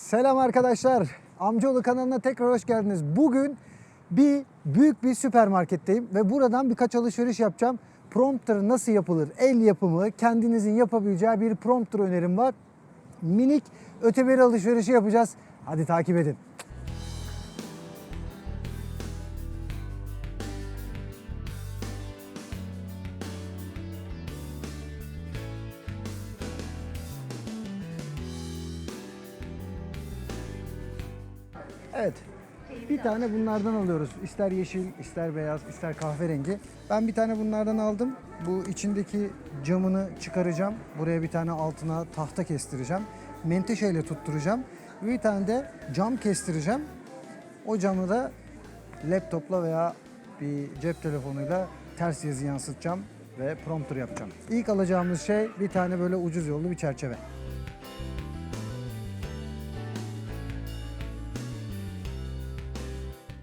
Selam arkadaşlar. Amcaoğlu kanalına tekrar hoş geldiniz. Bugün bir büyük bir süpermarketteyim ve buradan birkaç alışveriş yapacağım. Prompter nasıl yapılır? El yapımı, kendinizin yapabileceği bir prompter önerim var. Minik öteberi alışverişi yapacağız. Hadi takip edin. Evet. Bir tane bunlardan alıyoruz. İster yeşil, ister beyaz, ister kahverengi. Ben bir tane bunlardan aldım. Bu içindeki camını çıkaracağım. Buraya bir tane altına tahta kestireceğim. Menteşeyle tutturacağım. Bir tane de cam kestireceğim. O camı da laptopla veya bir cep telefonuyla ters yazı yansıtacağım ve prompter yapacağım. İlk alacağımız şey bir tane böyle ucuz yollu bir çerçeve.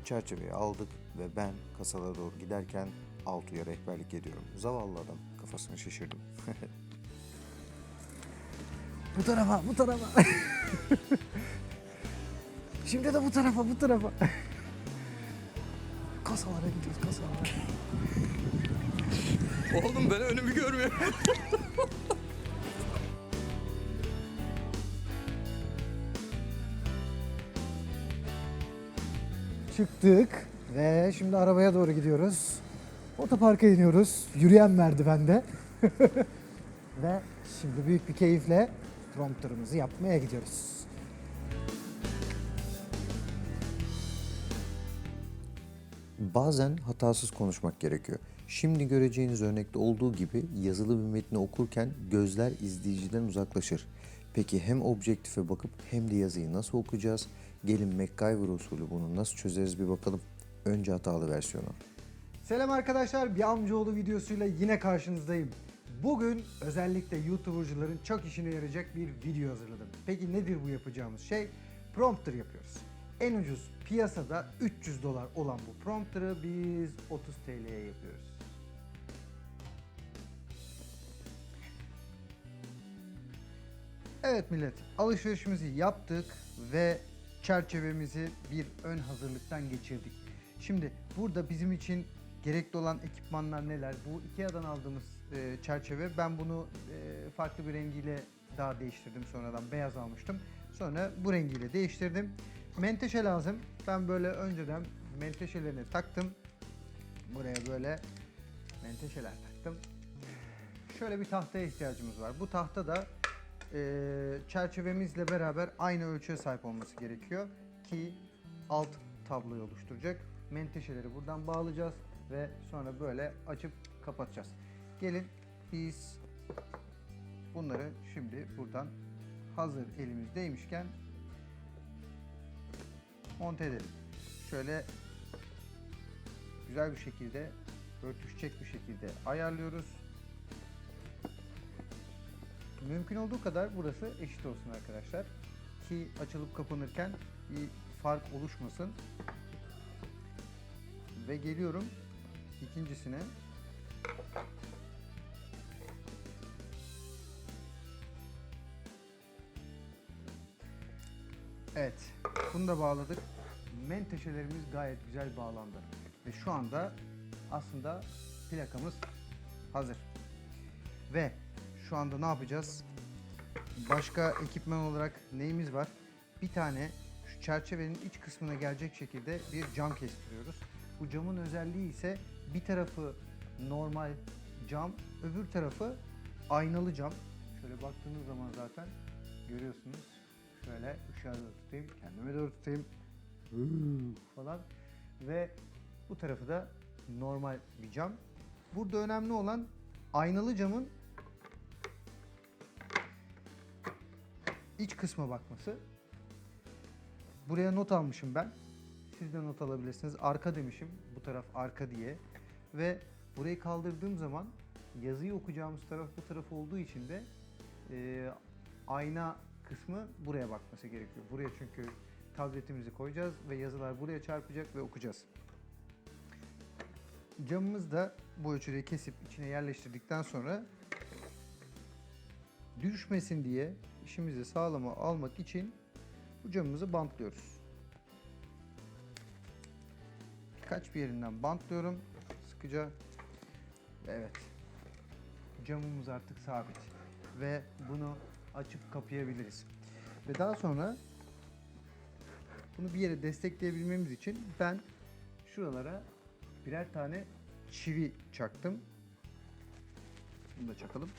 Çerçeveyi aldık ve ben kasalara doğru giderken Altu'ya rehberlik ediyorum. Zavallı adam kafasını şişirdim. Bu tarafa, bu tarafa. Şimdi de bu tarafa, bu tarafa. kasalara gidiyoruz, kasalara. Oğlum ben önümü görmüyorum. Çıktık ve şimdi arabaya doğru gidiyoruz. Otoparka iniyoruz. Yürüyen merdivende. ve şimdi büyük bir keyifle prompterımızı yapmaya gidiyoruz. Bazen hatasız konuşmak gerekiyor. Şimdi göreceğiniz örnekte olduğu gibi yazılı bir metni okurken gözler izleyiciden uzaklaşır. Peki hem objektife bakıp hem de yazıyı nasıl okuyacağız? Gelin MacGyver usulü bunu nasıl çözeriz bir bakalım. Önce hatalı versiyonu. Selam arkadaşlar, bir amcaoğlu videosuyla yine karşınızdayım. Bugün özellikle YouTuber'cıların çok işine yarayacak bir video hazırladım. Peki nedir bu yapacağımız şey? Prompter yapıyoruz. En ucuz piyasada 300 dolar olan bu prompter'ı biz 30 TL'ye yapıyoruz. Evet millet, alışverişimizi yaptık ve çerçevemizi bir ön hazırlıktan geçirdik. Şimdi burada bizim için gerekli olan ekipmanlar neler? Bu Ikea'dan aldığımız e, çerçeve, ben bunu e, farklı bir rengiyle daha değiştirdim sonradan, beyaz almıştım. Sonra bu rengiyle değiştirdim. Menteşe lazım. Ben böyle önceden menteşelerini taktım. Buraya böyle menteşeler taktım. Şöyle bir tahtaya ihtiyacımız var. Bu tahta da e, çerçevemizle beraber aynı ölçüye sahip olması gerekiyor ki alt tabloyu oluşturacak. Menteşeleri buradan bağlayacağız ve sonra böyle açıp kapatacağız. Gelin biz bunları şimdi buradan hazır elimizdeymişken monte edelim. Şöyle güzel bir şekilde örtüşecek bir şekilde ayarlıyoruz. Mümkün olduğu kadar burası eşit olsun arkadaşlar. Ki açılıp kapanırken bir fark oluşmasın. Ve geliyorum ikincisine. Evet, bunu da bağladık. Menteşelerimiz gayet güzel bağlandı. Ve şu anda aslında plakamız hazır. Ve şu anda ne yapacağız? Başka ekipman olarak neyimiz var? Bir tane şu çerçevenin iç kısmına gelecek şekilde bir cam kestiriyoruz. Bu camın özelliği ise bir tarafı normal cam, öbür tarafı aynalı cam. Şöyle baktığınız zaman zaten görüyorsunuz. Şöyle ışığa doğru tutayım, kendime doğru tutayım. Falan. Ve bu tarafı da normal bir cam. Burada önemli olan aynalı camın iç kısma bakması. Buraya not almışım ben. Siz de not alabilirsiniz. Arka demişim. Bu taraf arka diye. Ve burayı kaldırdığım zaman yazıyı okuyacağımız taraf bu taraf olduğu için de e, ayna kısmı buraya bakması gerekiyor. Buraya çünkü tabletimizi koyacağız ve yazılar buraya çarpacak ve okuyacağız. Camımızı da bu ölçüleri kesip içine yerleştirdikten sonra düşmesin diye işimizi sağlama almak için bu camımızı bantlıyoruz. Birkaç bir yerinden bantlıyorum sıkıca. Evet. Camımız artık sabit ve bunu açıp kapayabiliriz. Ve daha sonra bunu bir yere destekleyebilmemiz için ben şuralara birer tane çivi çaktım. Bunu da çakalım.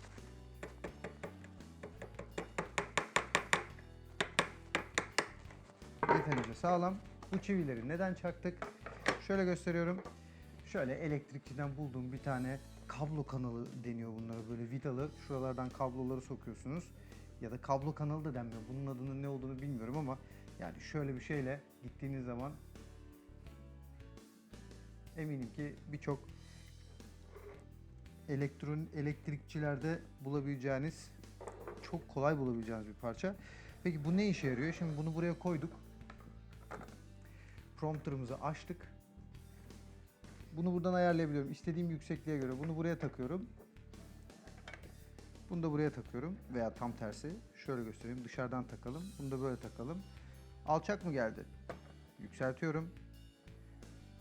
Yeterince sağlam. Bu çivileri neden çaktık? Şöyle gösteriyorum. Şöyle elektrikçiden bulduğum bir tane kablo kanalı deniyor bunlara böyle vidalı. Şuralardan kabloları sokuyorsunuz. Ya da kablo kanalı da denmiyor. Bunun adının ne olduğunu bilmiyorum ama yani şöyle bir şeyle gittiğiniz zaman eminim ki birçok elektron elektrikçilerde bulabileceğiniz çok kolay bulabileceğiniz bir parça. Peki bu ne işe yarıyor? Şimdi bunu buraya koyduk. Prompter'ımızı açtık. Bunu buradan ayarlayabiliyorum. İstediğim yüksekliğe göre bunu buraya takıyorum. Bunu da buraya takıyorum veya tam tersi. Şöyle göstereyim. Dışarıdan takalım. Bunu da böyle takalım. Alçak mı geldi? Yükseltiyorum.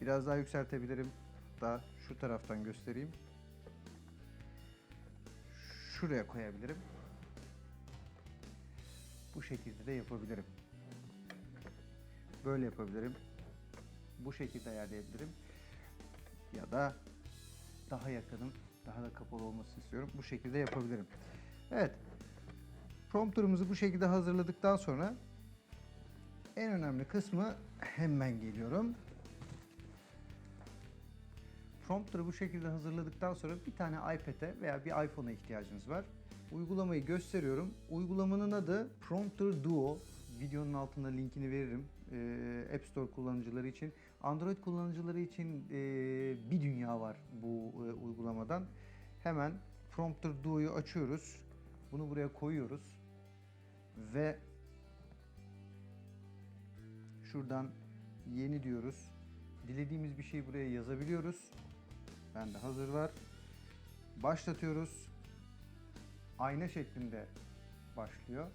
Biraz daha yükseltebilirim. Daha şu taraftan göstereyim. Şuraya koyabilirim. Bu şekilde de yapabilirim. Böyle yapabilirim. Bu şekilde ayarlayabilirim. Ya da daha yakınım, daha da kapalı olmasını istiyorum. Bu şekilde yapabilirim. Evet. Prompter'ımızı bu şekilde hazırladıktan sonra en önemli kısmı hemen geliyorum. Prompter'ı bu şekilde hazırladıktan sonra bir tane iPad'e veya bir iPhone'a ihtiyacınız var. Uygulamayı gösteriyorum. Uygulamanın adı Prompter Duo. Videonun altında linkini veririm. App Store kullanıcıları için. Android kullanıcıları için ee, bir dünya var bu e, uygulamadan. Hemen Prompter Duo'yu açıyoruz. Bunu buraya koyuyoruz. Ve şuradan yeni diyoruz. Dilediğimiz bir şeyi buraya yazabiliyoruz. Bende hazır var. Başlatıyoruz. Ayna şeklinde başlıyor.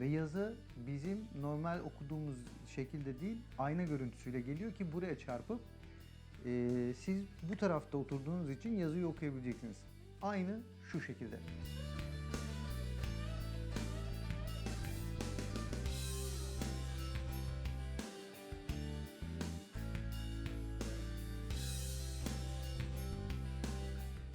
Ve yazı bizim normal okuduğumuz şekilde değil, ayna görüntüsüyle geliyor ki buraya çarpıp eee, siz bu tarafta oturduğunuz için yazıyı okuyabileceksiniz. Aynı şu şekilde.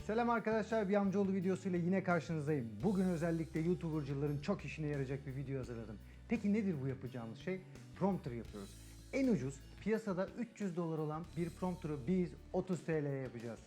Selam arkadaşlar, bir amcaoğlu videosuyla yine karşınızdayım. Bugün özellikle YouTuber'cıların çok işine yarayacak bir video hazırladım. Peki nedir bu yapacağımız şey? Prompter yapıyoruz. En ucuz, piyasada 300 dolar olan bir prompter'ı biz 30 TL'ye yapacağız.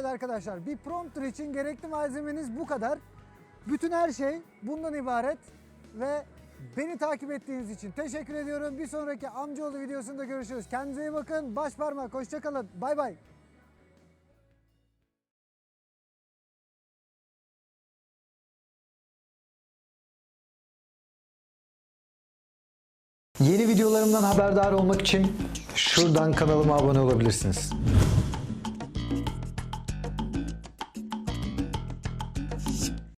Evet arkadaşlar bir prompter için gerekli malzemeniz bu kadar. Bütün her şey bundan ibaret ve beni takip ettiğiniz için teşekkür ediyorum. Bir sonraki amcaoğlu videosunda görüşürüz. Kendinize iyi bakın. Baş parmak. Hoşçakalın. Bay bay. Yeni videolarımdan haberdar olmak için şuradan kanalıma abone olabilirsiniz.